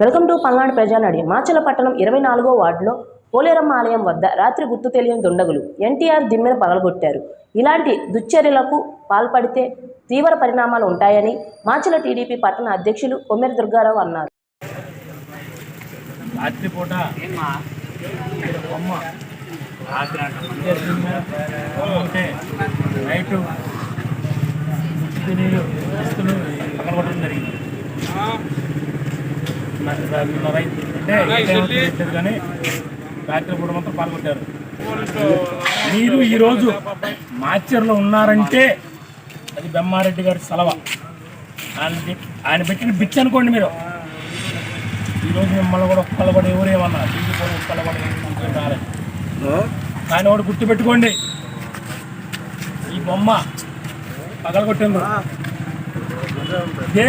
Welcome to Palnadu ప్రజానాడి మాచల పట్టణం ఇరవై నాలుగో వార్డులో పోలేరమ్మ ఆలయం వద్ద రాత్రి గుర్తు తెలియని దుండగులు ఎన్టీఆర్ దిమ్మెను పగలగొట్టారు. ఇలాంటి దుశ్చర్యలకు పాల్పడితే తీవ్ర పరిణామాలు ఉంటాయని మాచల టీడీపీ పట్టణ అధ్యక్షులు కొమ్మెరి దుర్గారావు అన్నారు. రాత్రిపూట రైతు కానీ రాత్రిపూట మాత్రం పాల్గొట్టారు. మీరు ఈరోజు మాచర్లో ఉన్నారంటే అది బెమ్మారెడ్డి గారి సలవ. ఆయన ఆయన పెట్టిన బిచ్ అనుకోండి మీరు. ఈరోజు మిమ్మల్ని కూడా ఒక్కలబడి ఎవరేమన్నా టీవీ కూడా రాలేదు ఒకటి గుర్తుపెట్టుకోండి. ఈ బొమ్మ పగలగొట్టింది ఏ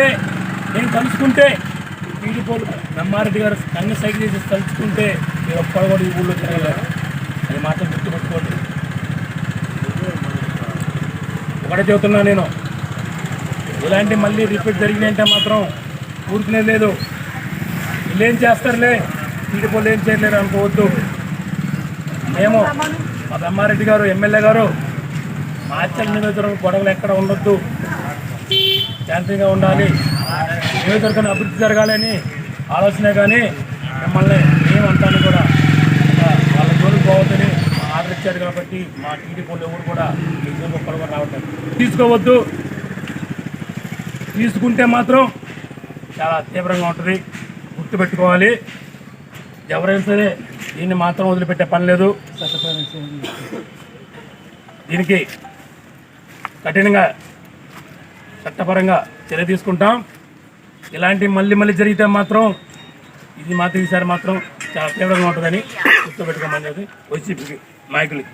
నేను తలుచుకుంటే టీడీపోలు బ్రహ్మారెడ్డి గారు కన్ను సైకిల్ చేసి తలుచుకుంటే మీరు ఒక్కడు కూడా ఈ ఊళ్ళో తిరగలేరు. అది మాత్రం గుర్తుపెట్టుకోండి. ఒకటే చెబుతున్నా నేను. ఇలాంటి మళ్ళీ రిపీట్ జరిగినాయంటే మాత్రం ఊరుకునే లేదు. వీళ్ళు ఏం చేస్తారులే? టీడీపోలు ఏం చేయలేరు అనుకోవద్దు. మేము మా బ్రహ్మారెడ్డి గారు ఎమ్మెల్యే గారు మార్చల్ నియోజకవర్గం గొడవలు ఎక్కడ ఉండొద్దు. శాంతిగా ఉండాలి. నియోజకవర్గంలో అభివృద్ధి జరగాలని ఆలోచనే కానీ మిమ్మల్ని ఏమంటాను కూడా వాళ్ళ జోలికి పోవద్దని మా ఆర్డర్ ఇచ్చారు కాబట్టి మా టీడీపీ ఎవరు కూడా మీ జోలికి కూడా రావట్లేదు. తీసుకోవద్దు. తీసుకుంటే మాత్రం చాలా తీవ్రంగా ఉంటుంది. గుర్తుపెట్టుకోవాలి. ఎవరైనా సరే దీన్ని మాత్రం వదిలిపెట్టే పని లేదు. దీనికి కఠినంగా చట్టపరంగా చర్య తీసుకుంటాం. ఇలాంటి మళ్ళీ మళ్ళీ జరిగితే మాత్రం ఇది మాత్రం ఈసారి మాత్రం చాలా తీవ్రంగా ఉంటుందని గుర్తుపెట్టుకోమని వచ్చి నాయకులకి.